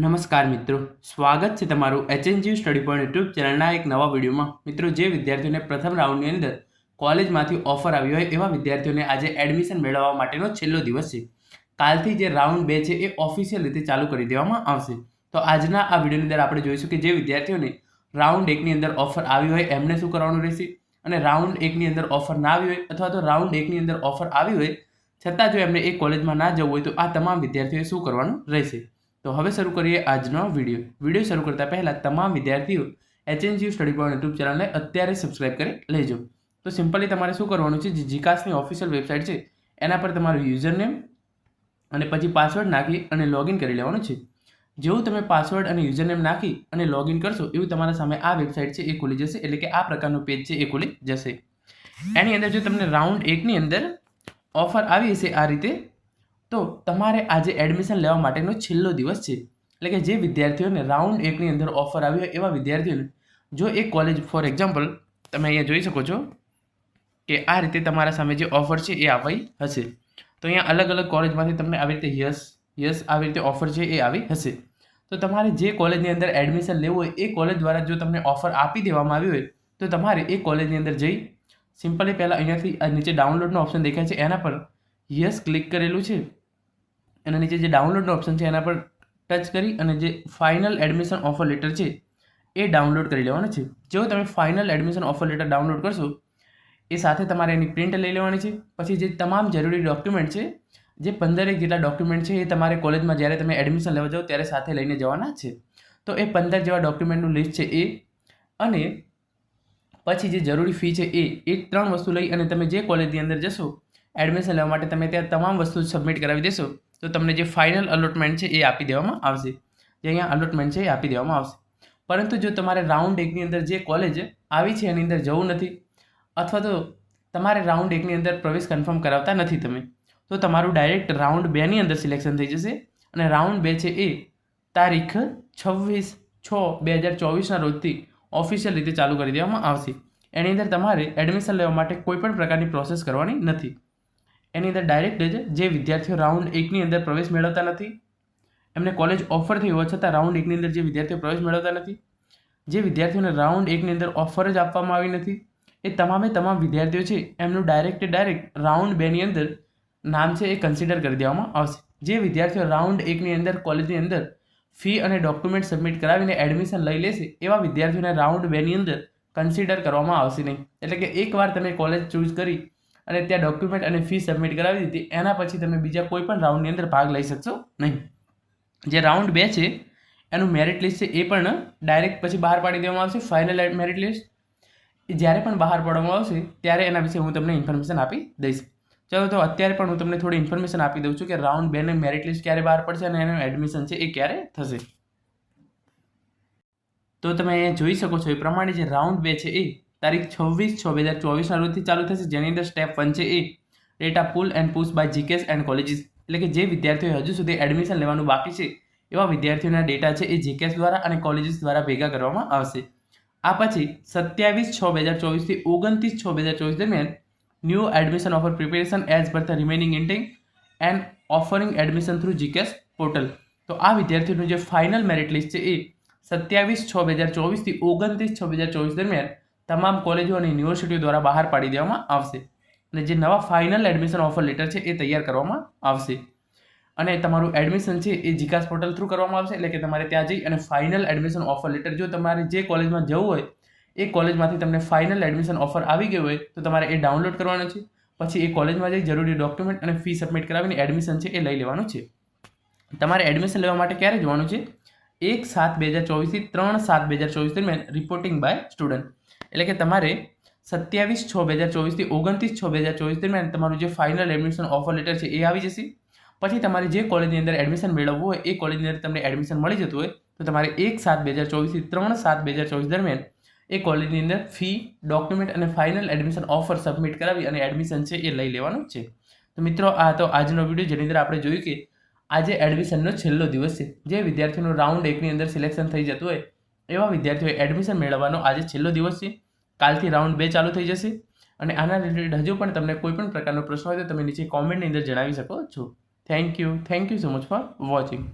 નમસ્કાર મિત્રો. સ્વાગત છે તમારું એચએનજી સ્ટડી પોઈન્ટ યુટ્યુબ ચેનલના એક નવા વિડીયોમાં. મિત્રો, જે વિદ્યાર્થીઓને પ્રથમ રાઉન્ડની અંદર કોલેજમાંથી ઓફર આવ્યો હોય એવા વિદ્યાર્થીઓને આજે એડમિશન મેળવવા માટેનો છેલ્લો દિવસ છે. કાલથી જે રાઉન્ડ બે છે એ ઓફિશિયલ રીતે ચાલુ કરી દેવામાં આવશે. તો આજના આ વિડીયોની અંદર આપણે જોઈશું કે જે વિદ્યાર્થીઓને રાઉન્ડ એકની અંદર ઓફર આવી હોય એમને શું કરવાનું રહેશે અને રાઉન્ડ એકની અંદર ઓફર ના આવી હોય અથવા તો રાઉન્ડ એકની અંદર ઓફર આવી હોય છતાં જો એમને એ કોલેજમાં ના જવું હોય તો આ તમામ વિદ્યાર્થીઓએ શું કરવાનું રહેશે? તો હવે શરૂ કરીએ આજનો વીડિયો. વીડિયો શરૂ કરતા પહેલાં તમામ વિદ્યાર્થીઓ એચએનજીયુ સ્ટડી પોઈન્ટ યુટ્યુબ ચેનલને અત્યારે સબસ્ક્રાઇબ કરી લેજો. તો સિમ્પલી તમારે શું કરવાનું છે, જે જીકાસની ઓફિશિયલ વેબસાઇટ છે, એના પર તમારું યુઝર નેમ અને પછી પાસવર્ડ નાખી અને લોગિન કરી લેવાનું છે. જેવું તમે પાસવર્ડ અને યુઝર નેમ નાખી અને લોગિન કરશો, એવું તમારા સામે આ વેબસાઇટ છે એ ખુલી જશે, એટલે કે આ પ્રકારનું પેજ છે એ ખુલી જશે. એની અંદર જો તમને રાઉન્ડ એકની અંદર ઓફર આવી હશે આ રીતે તો તમારે આજે એડમિશન લેવા માટેનો છેલ્લો દિવસ છે. એટલે કે જે વિદ્યાર્થીઓને રાઉન્ડ એકની અંદર ઓફર આવી હોય એવા વિદ્યાર્થીઓને, જો એ કોલેજ ફોર એક્ઝામ્પલ તમે અહીંયા જોઈ શકો છો કે આ રીતે તમારા સામે જે ઓફર છે એ આવી હશે. તો અહીંયા અલગ અલગ કોલેજમાંથી તમને આવી રીતે યસ યસ આવી રીતે ઓફર છે એ આવી હશે. તો તમારે જે કોલેજની અંદર એડમિશન લેવું હોય, એ કોલેજ દ્વારા જો તમને ઓફર આપી દેવામાં આવી હોય, તો તમારે એ કોલેજની અંદર જઈ સિમ્પલી પહેલાં અહીંયાથી નીચે ડાઉનલોડનો ઓપ્શન દેખાય છે એના પર યસ ક્લિક કરેલું છે. એના નીચે જે ડાઉનલોડનો ઓપ્શન છે, એના પર ટચ કરી અને જે ફાઇનલ એડમિશન ઓફર લેટર છે, એ ડાઉનલોડ કરી લેવાનો છે. જો તમે final admission offer letter download કરશો, એ સાથે તમારે એની પ્રિન્ટ લઈ લેવાની છે. પછી જે તમામ જરૂરી ડોક્યુમેન્ટ છે, જે પંદરેક જેટલા ડોક્યુમેન્ટ છે, એ તમારે કોલેજમાં જ્યારે તમે એડમિશન લેવા જાઓ, ત્યારે સાથે લઈને જવાના છે. તો એ પંદર જેવા ડોક્યુમેન્ટનું લિસ્ટ છે એ. અને પછી જે જરૂરી ફી છે એ એ ત્રણ વસ્તુ લઈ અને તમે જે કોલેજની અંદર જશો એડમિશન લેવા માટે તમે ત્યાં તમામ વસ્તુ સબમિટ કરાવી દેશો. તો તમને જે ફાઇનલ અલોટમેન્ટ છે એ આપી દેવામાં આવશે. જે અહીંયા અલોટમેન્ટ છે એ આપી દેવામાં આવશે. પરંતુ જો તમારે રાઉન્ડ એકની અંદર જે કોલેજ આવી છે એની અંદર જવું નથી, અથવા તો તમારે રાઉન્ડ એકની અંદર પ્રવેશ કન્ફર્મ કરાવતા નથી તમે, તો તમારું ડાયરેક્ટ રાઉન્ડ બેની અંદર સિલેક્શન થઈ જશે અને રાઉન્ડ બે છે એ તારીખ છવ્વીસ છ બે હજાર ચોવીસના રોજથી ઓફિશિયલ રીતે ચાલુ કરી દેવામાં આવશે. એની અંદર તમારે એડમિશન લેવા માટે કોઈપણ પ્રકારની પ્રોસેસ કરવાની નથી. એની અંદર ડાયરેક્ટ જ જે વિદ્યાર્થીઓ રાઉન્ડ એકની અંદર પ્રવેશ મેળવતા નથી, એમને કોલેજ ઓફર થઈ હોવા છતાં રાઉન્ડ એકની અંદર જે વિદ્યાર્થીઓ પ્રવેશ મેળવતા નથી, જે વિદ્યાર્થીઓને રાઉન્ડ એકની અંદર ઓફર જ આપવામાં આવી નથી, એ તમામે તમામ વિદ્યાર્થીઓ છે, એમનું ડાયરેક્ટ ડાયરેક્ટ રાઉન્ડ બેની અંદર નામ છે એ કન્સિડર કરી દેવામાં આવશે. જે વિદ્યાર્થીઓ રાઉન્ડ એકની અંદર કોલેજની અંદર ફી અને ડોક્યુમેન્ટ સબમિટ કરાવીને એડમિશન લઈ લેશે, એવા વિદ્યાર્થીઓને રાઉન્ડ બેની અંદર કન્સિડર કરવામાં આવશે નહીં. એટલે કે એકવાર તમે કોલેજ ચૂઝ કરી અને ત્યાં ડોક્યુમેન્ટ અને ફી સબમિટ કરાવી દીધી. એના પછી તમે બીજા કોઈ પણ રાઉન્ડની અંદર ભાગ લઈ શકશો નહીં. જે રાઉન્ડ બે છે, એનું મેરિટ લિસ્ટ છે, એ પણ ડાયરેક્ટ પછી બહાર પાડી દેવામાં આવશે ફાઇનલ મેરિટ લિસ્ટ એ જ્યારે પણ બહાર પાડવામાં આવશે, ત્યારે એના વિશે હું તમને ઇન્ફોર્મેશન આપી દઈશ. ચાલો તો અત્યારે પણ હું તમને થોડી ઇન્ફોર્મેશન આપી દઉં છું કે રાઉન્ડ બેને મેરિટ લિસ્ટ ક્યારે બહાર પડશે અને એનું એડમિશન છે એ ક્યારે થશે. તો તમે અહીંયા જોઈ શકો છો, એ પ્રમાણે જે રાઉન્ડ બે છે એ તારીખ છવ્વીસ છ, બે હજાર ચોવીસના રોજથી ચાલુ થશે. જેની અંદર સ્ટેપ વન છે એ data pull and push by જીકેસ and colleges એટલે કે જે વિદ્યાર્થીઓએ હજુ સુધી એડમિશન લેવાનું બાકી છે, એવા વિદ્યાર્થીઓના ડેટા છે એ જીકેસ દ્વારા અને કોલેજીસ દ્વારા ભેગા કરવામાં આવશે. આ પછી સત્યાવીસ છ, બે હજાર ચોવીસથી ઓગણત્રીસ છ, બે હજાર ચોવીસ દરમિયાન new admission offer preparation as per the remaining intake and offering admission through જીકેસ portal તો આ વિદ્યાર્થીઓનું જે ફાઇનલ મેરિટ લિસ્ટ છે એ સત્યાવીસ છ, બે હજાર ચોવીસથી ઓગણત્રીસ છ, બે હજાર ચોવીસ દરમિયાન તમામ કોલેજો અને યુનિવર્સિટીઓ દ્વારા બહાર પાડી દેવામાં આવશે. અને જે નવા ફાઇનલ એડમિશન ઓફર લેટર છે એ તૈયાર કરવામાં આવશે. અને તમારું એડમિશન છે એ જીકાસ પોર્ટલ થ્રુ કરવામાં આવશે, એટલે કે તમારે ત્યાં જઈ અને ફાઇનલ એડમિશન ઓફર લેટર જો તમારે જે કોલેજમાં જવું હોય, એ કોલેજમાંથી તમને ફાઇનલ એડમિશન ઓફર આવી ગયું હોય, તો તમારે એ ડાઉનલોડ કરવાનું છે. પછી એ કોલેજમાં જઈ જરૂરી ડોક્યુમેન્ટ અને ફી સબમિટ કરાવીને એડમિશન છે એ લઈ લેવાનું છે. તમારે એડમિશન લેવા માટે ક્યારે જવાનું છે? એક સાત બે હજાર ચોવીસથી ત્રણ સાત બે હજાર ચોવીસ દરમિયાન રિપોર્ટિંગ બાય સ્ટુડન્ટ એટલે કે તમારે સત્યાવીસ છ બે હજાર ચોવીસથી ઓગણત્રીસ છ બે હજાર ચોવીસ દરમિયાન તમારું જે ફાઇનલ એડમિશન ઓફર લેટર છે એ આવી જશે. પછી તમારે જે કોલેજની અંદર એડમિશન મેળવવું હોય, એ કોલેજની અંદર તમને એડમિશન મળી જતું હોય, તો તમારે એક સાત બે હજાર ચોવીસથી ત્રણ સાત બે હજાર ચોવીસ દરમિયાન એ કોલેજની અંદર ફી ડોક્યુમેન્ટ અને ફાઇનલ એડમિશન ઓફર સબમિટ કરાવી અને એડમિશન છે એ લઈ લેવાનું છે. તો મિત્રો, આ તો આજનો વીડિયો જેની અંદર આપણે જોયું કે આજે એડમિશનનો છેલ્લો દિવસ છે. જે વિદ્યાર્થીઓનું રાઉન્ડ એકની અંદર સિલેક્શન થઈ જતું હોય એવા વિદ્યાર્થીઓએ એડમિશન મેળવવાનો આજે છેલ્લો દિવસ છે. કાલથી રાઉન્ડ બે ચાલુ થઈ જશે અને આના રિલેટેડ હજુ પણ તમને કોઈ પણ પ્રકારનો પ્રશ્ન હોય તો તમે નીચે કોમેન્ટની અંદર જણાવી શકો છો. Thank you thank you so much for watching